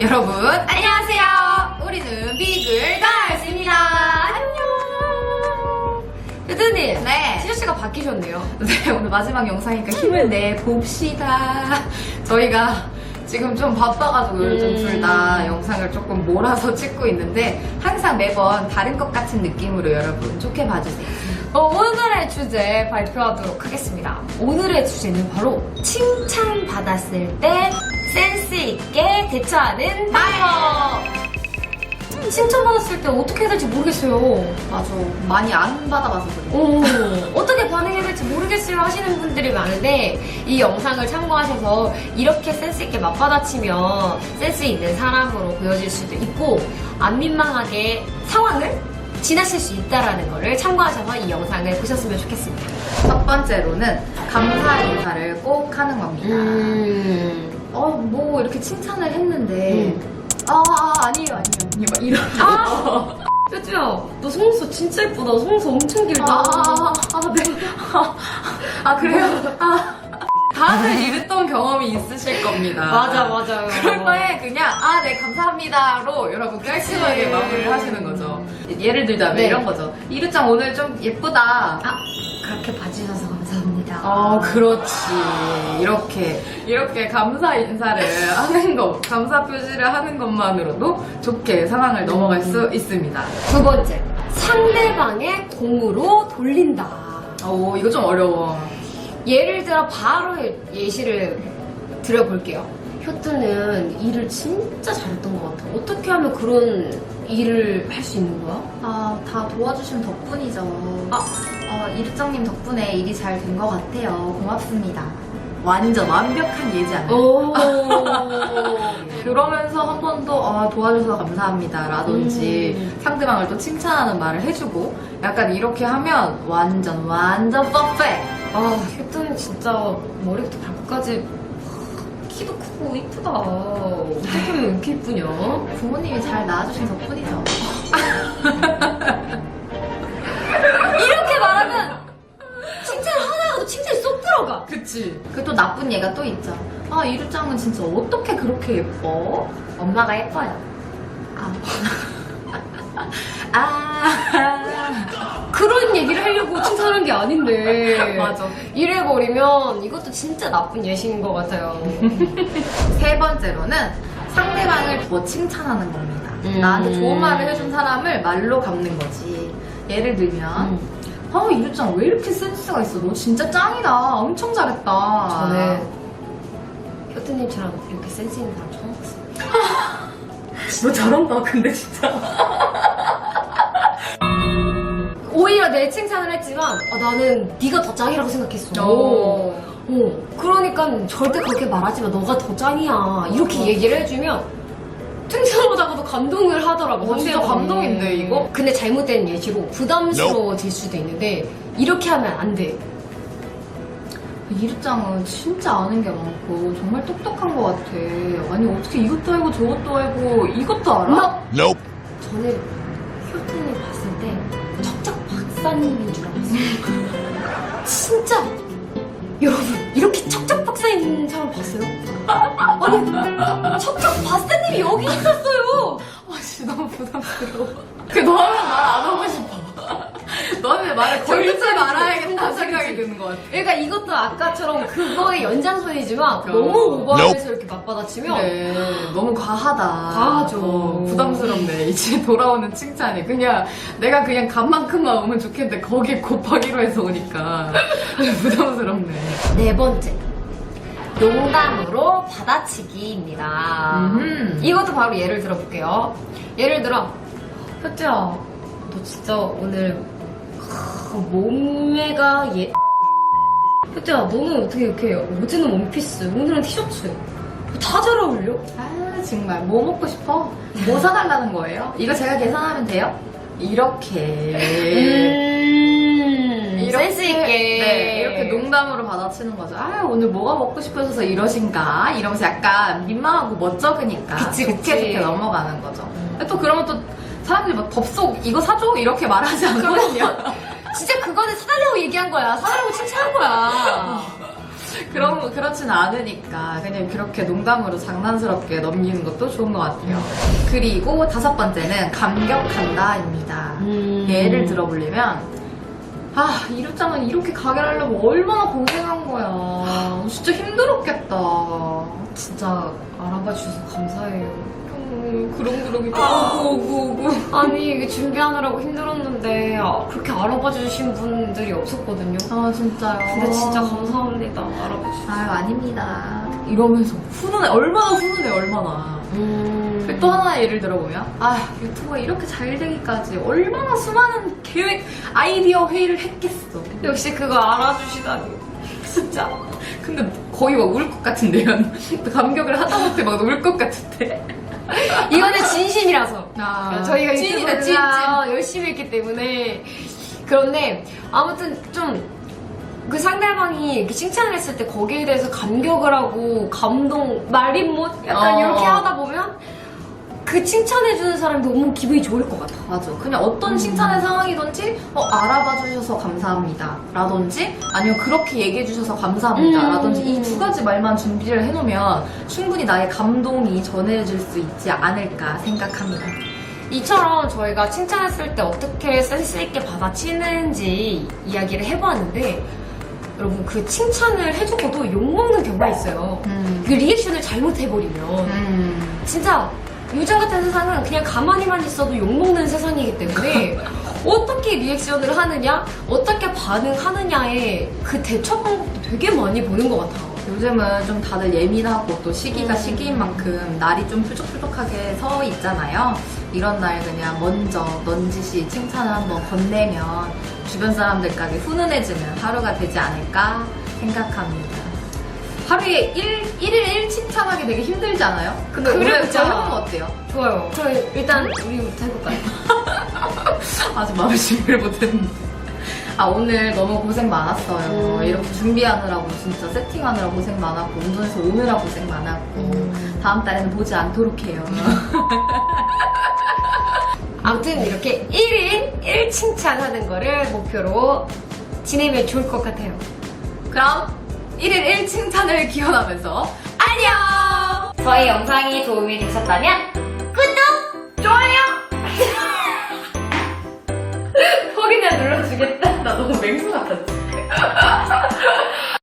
여러분 안녕하세요. 우리는 비글 가을입니다. 안녕. 휴드님, 네. 티셔츠가 바뀌셨네요. 네 오늘 마지막 영상이니까 힘을 내 봅시다. 저희가 지금 좀 바빠가지고 요즘 음. 둘다 영상을 조금 몰아서 찍고 있는데 항상 매번 다른 것 같은 느낌으로 여러분 좋게 봐주세요. 어, 오늘의 주제 발표하도록 하겠습니다. 오늘의 주제는 바로 칭찬받았을 때 센스 있게 대처하는 방법. 음, 칭찬받았을 때 어떻게 해야 될지 모르겠어요. 맞아 많이 안 받아봐서 그래. 오, 어떻게 반응해야 될지 모르겠어요 하시는 분들이 많은데 이 영상을 참고하셔서 이렇게 센스 있게 맞받아치면 센스 있는 사람으로 보여질 수도 있고 안 민망하게 상황을 지나칠 수 있다라는 거를 참고하셔서 이 영상을 보셨으면 좋겠습니다. 첫 번째로는 감사 인사를 꼭 하는 겁니다. 음. 어, 뭐 이렇게 칭찬을 했는데 아, 아 아니에요 아니에요 아니에요 막 이런 아! 쭈쭈야, 너 속눈썹 진짜 예쁘다. 속눈썹 엄청 길다. 아, 아, 아, 네. 아, 아, 그래요? 아. 다들 이랬던 경험이 있으실 겁니다. 맞아, 맞아요. 그럴 바에 그냥, 아, 네, 감사합니다로 여러분 깔끔하게 그치. 마무리를 하시는 거죠. 예를 들자면 네. 이런 거죠. 이르짱 오늘 좀 예쁘다. 아, 그렇게 봐주셔서. 어, 그렇지. 이렇게, 이렇게 감사 인사를 하는 것, 감사 표시를 하는 것만으로도 좋게 상황을 넘어갈 수 있습니다. 두 번째, 상대방의 공으로 돌린다. 오, 이거 좀 어려워. 예를 들어 바로 예시를 드려볼게요. 효트는 일을 진짜 잘했던 것 같아. 어떻게 하면 그런 일을 할 수 있는 거야? 아, 다 도와주신 덕분이죠. 아. 어, 이르짱님 덕분에 일이 잘 된 것 같아요. 고맙습니다. 완전 완벽한 예지 않나요? 오. 그러면서 한 번 더 아, 도와줘서 감사합니다 라든지 음. 상대방을 또 칭찬하는 말을 해주고 약간 이렇게 하면 완전 완전 퍼펙트 아, 효트는 진짜 머리부터 발끝까지 키도 크고 이쁘다. 어떻게 이렇게 이쁘냐? 부모님이 잘 낳아주신 덕분이죠 그치 그 또 나쁜 예가 또 있죠 아 이루짱은 진짜 어떻게 그렇게 예뻐? 엄마가 예뻐요. 아, 아. 그런 얘기를 하려고 칭찬한 게 아닌데. 맞아. 이래버리면 이것도 진짜 나쁜 예시인 것 같아요. 세 번째로는 상대방을 더 칭찬하는 겁니다. 음. 나한테 좋은 말을 해준 사람을 말로 갚는 거지. 예를 들면, 음. 아, 이루짱 왜 이렇게 센스가 있어? 너 진짜 짱이다. 엄청 잘했다. 저는 효트님처럼 이렇게 센스 있는 사람 처음 봤어요. 너 잘한다, 근데 진짜. 오히려 내 칭찬을 했지만 아, 나는 네가 더 짱이라고 생각했어. 오. 어, 그러니까 절대 그렇게 말하지 마. 너가 더 짱이야. 이렇게 어. 얘기를 해주면 칭찬하다가도 감동을 하더라고. 어, 진짜 상대방이. 감동인데, 이거? 근데 잘못된 예시로 부담스러워질 수도 있는데 이렇게 하면 안 돼. 이루짱은 진짜 아는 게 많고, 정말 똑똑한 것 같아. 아니, 어떻게 이것도 알고 저것도 알고, 이것도 알아? 너 Nope. 저는 효진이 봤을 때 척척 박사님인 줄 알았어요. 진짜 여러분 이렇게 척척 박사인 사람 봤어요? 척척 박사님이 여기 있었어요. 아, 씨, 너무 부담스러워. 그 너는 말안 하고 싶어. 너는 말을 걸지 말아야겠다 생각이 드는 것 같아. 그러니까 이것도 아까처럼 그거의 연장선이지만 그러니까. 너무 오버해서 이렇게 맞받아치면 네, 너무 과하다. 과하죠. 어, 부담스럽네. 이제 돌아오는 칭찬이. 그냥, 내가 그냥 간만큼만 오면 좋겠는데, 거기에 곱하기로 해서 오니까. 부담스럽네. 네 번째 농담으로 받아치기입니다. 음흠. 이것도 바로 예를 들어볼게요. 예를 들어, 효주야, 너 진짜 오늘 크, 몸매가 예. 효주야, 너는 어떻게 이렇게 어제는 원피스, 오늘은 티셔츠 다 잘 어울려? 아, 정말. 뭐 먹고 싶어? 뭐 사달라는 거예요? 이거 제가 계산하면 돼요? 이렇게. 음, 이렇게, 센스 있게. 네, 이렇게 농담으로 받아치는 거죠. 아, 오늘 뭐가 먹고 싶어서 이러신가? 이러면서 약간 민망하고 멋쩍으니까. 그치, 좋게 그치. 좋게 넘어가는 거죠. 또 그러면 또 사람들이 막 덥석 이거 사줘? 이렇게 말하지 않거든요. 진짜 그거는 사달라고 얘기한 거야. 사달라고 칭찬한 거야. 그런 거 그렇진 않으니까 그냥 그렇게 농담으로 장난스럽게 넘기는 것도 좋은 것 같아요. 그리고 다섯 번째는 감격한다입니다. 음. 예를 들어보려면 아 이륙장은 이렇게 가게 하려면 얼마나 고생한 거야. 진짜 힘들었겠다. 진짜 알아봐 주셔서 감사해요. 음, 그런 아. 오고 오고. 아니 이게 준비하느라고 힘들었는데 아, 그렇게 알아봐 주신 분들이 없었거든요. 아 진짜요. 근데 진짜 감사합니다. 알아봐 주셔서. 아유 아닙니다. 이러면서 훈훈해 얼마나 훈훈해 얼마나. 음. 또 하나 예를 들어보면 아 유튜브가 이렇게 잘 되기까지 얼마나 수많은 계획 아이디어 회의를 했겠어. 역시 그거 알아주시다니. 진짜. 근데 거의 막 울 것 같은데요. 감격을 하다 못해 막 울 것 같은데. 이거는 진심이라서. 아, 저희가 찐이다, 유튜브를 찐, 다 열심히 했기 때문에 그런데 아무튼 좀그 상대방이 이렇게 칭찬을 했을 때 거기에 대해서 감격을 하고 감동 말린 못 약간 어. 이렇게 하다 그 칭찬해주는 사람이 너무 기분이 좋을 것 같아. 맞아. 그냥 어떤 칭찬의 상황이든지 어, 알아봐 주셔서 감사합니다. 라든지 아니면 그렇게 얘기해 주셔서 감사합니다. 음. 라든지 이 두 가지 말만 준비를 해놓으면 충분히 나의 감동이 전해질 수 있지 않을까 생각합니다. 이처럼 저희가 칭찬했을 때 어떻게 센스 있게 받아치는지 이야기를 해보았는데 여러분 그 칭찬을 해주고도 욕먹는 경우가 있어요. 음. 그 리액션을 잘못해버리면 음. 진짜 요즘 같은 세상은 그냥 가만히만 있어도 욕먹는 세상이기 때문에 어떻게 리액션을 하느냐, 어떻게 반응하느냐에 그 대처 방법도 되게 많이 보는 것 같아요. 요즘은 좀 다들 예민하고 또 시기가 음. 시기인 만큼 날이 좀 뾰족뾰족하게 서 있잖아요. 이런 날 그냥 먼저 넌지시 칭찬을 한번 건네면 주변 사람들까지 훈훈해지는 하루가 되지 않을까 생각합니다. 하루에 1, 일일 칭찬하기 되게 힘들지 않아요? 근데 오늘 그래요. 진짜 해보면 어때요? 좋아요. 저희 일단 우리부터 해볼까요? 아직 마음의 준비를 못했는데. 아, 오늘 너무 고생 많았어요. 음. 이렇게 준비하느라고 진짜 세팅하느라 고생 많았고, 운전해서 오느라 고생 많았고, 음. 다음 달에는 보지 않도록 해요. 아무튼 이렇게 1인 1칭찬하는 거를 목표로 지내면 좋을 것 같아요. 그럼 1일 1칭찬을 기원하면서 안녕! 저희 영상이 도움이 되셨다면 구독, 좋아요, 턱이나 눌러주겠다. 나 너무 맹수 같았지.